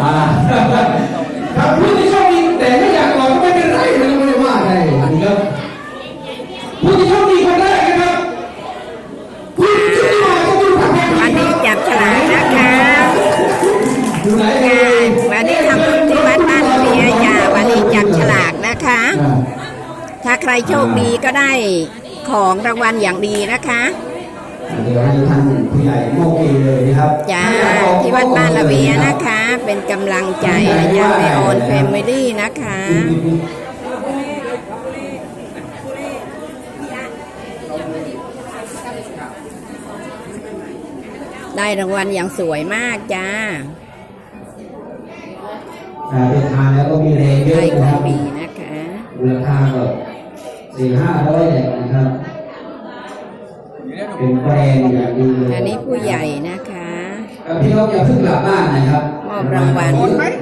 อ่าครับผู้ที่โชคดีแต่ไม่อยากกอดก็ไม่เป็นไรนะไม่ได้ว่าอะไรนะครับผู้ที่โชคดีคนแรกนะครับคุณชุติมาขอบคุณครับวันนี้จับฉลากนะคะอยู่ไหนเอ่ยวันนี้ทำบุญที่วัดบ้านเมียจ่าวันนี้จับฉลากนะคะอ่าถ้าใครโชคดีก็ได้ของรางวัลอย่างดีนะคะเดี๋ยวให้ท่านผู้ใหญ่โมกเองเลยนะครับจ้าที่วัดบ้านละเวียนะคะ เป็นกำลังใจนะจ๊ะแม่ออนแฟมิลี่นะคะได้รางวัลอย่างสวยมากจ้าอ่าเดินทางแล้วก็มีแรงเยอะได้ขนะอคงรับดีนะคะมูลค่าก็สี่ห้าร้อยเนี่ยนะครับ เป็นแบรนด์อย่างดีเลยอันนี้ผู้ใหญ่นะคะกับพี่น้องอย่าเพิ่งกลับบ้านนะครับม อบรางวัลนะ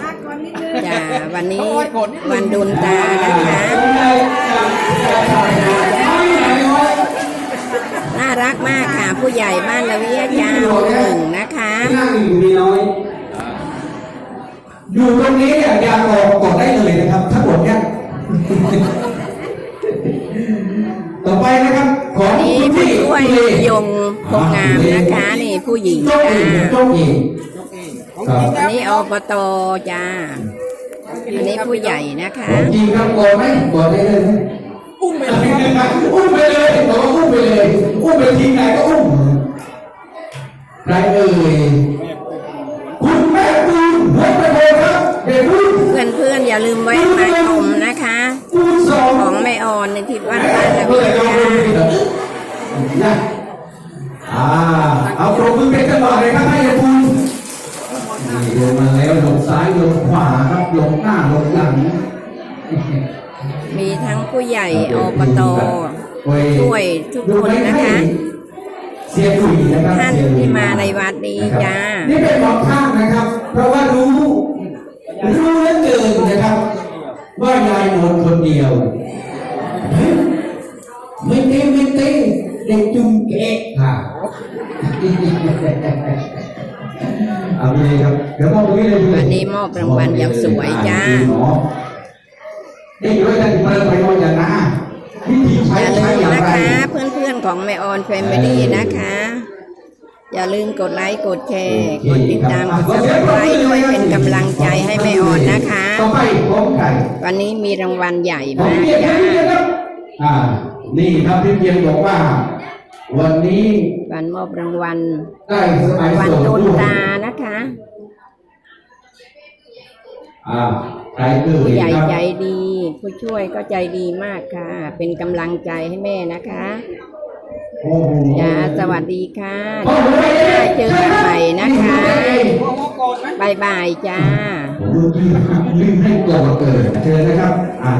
ครับวันนี้จ้าวันนี้วันดุลตานะคะน่ารักมากค่ะ ผู้ใหญ่บ้านละเวียจ้าหมู่หนึ่งนะคะที่นั่งอยู่มีน้อยอยู่ตรงนี้เนี่ยอยากออกกดได้เลยนะครับถ้ากดเนี่ยต่อไปนะครับ ขอนี่คุณผู้ที่ช่วยคุณยงคงงามนะคะ นี่ผู้หญิงโจ๊ ครับอันนี้อบตจ้า อันนี้ผู้ใหญ่นะคะ จริงครับกดไหมกดได้เลยไหมอุ้มไปเลยอุ้มไปเลยบอกว่าอุ้มไปเลยอุ้มไปทีมไหนก็อุ้มใครเอ่ยคุณแม่ปืนหัวไปเลยครับเด็กรุ่นเพื่อนเพื่อนๆอย่าลืมไว้มาชมนะคะ ปูนสองของแม่ออนในที่วัดบ้านละเพื่เวีอยจะจ้านะอ่าเอาปรบมือเป็นจังหวะเลยครับให้ปูนนี่ มีทั้งผู้ใหญ่อบตช่วยทุกคนนะคะเสียดุยนะครับท่านเสียดุยที่มาในวัดนี้จ้านี่เป็นหมอกข้างนะครับ เพราะว่ารู้ รู้เหลือเกินนะครับ ว่ายายนอนคนเดียวเฮ้ยไม่เต้ไม่เต้เด็กจุ่มเกะค่ะเอาไปเลยครับเดี๋ยวมอบตรงนี้เลยวันนี้มอบรางวัลอย่างสวยจ้า นี่ด้วยกันมาไปนอนอย่างนะวิธีใช้อย่าใช้ลืมอย่างนะไร คะ เพื่อนๆของแม่ออนแฟมิลี่นะคะ อย่าลืมกดไลค์กดแชร์ กดติดตามกดซับสไครต์ด้วยเป็นกำลังใจให้แม่ออนนะคะ ต่อไปผมไก่วันนี้มีรางวัลใหญ่ผมมากเพียงจ้าพี่เพียงครับ อ่า นี่ครับพี่เพียงบอกว่า วันนี้วันมอบรางวัล ได้สมัยวันส่งโดนลูกตานะคะ อ่าใครเกิดผู้ใหญ่ครับใจดี ผู้ช่วยก็ใจดีมากค่ะ เป็นกำลังใจให้แม่นะคะโอ้โหจ้าสวัสดีค่ะโอ้โหเจอกันใหม่นะคะบายบายจ้าผมรู้ที่ลืมให้ก่อนเกิดเชิญนะครับอ่า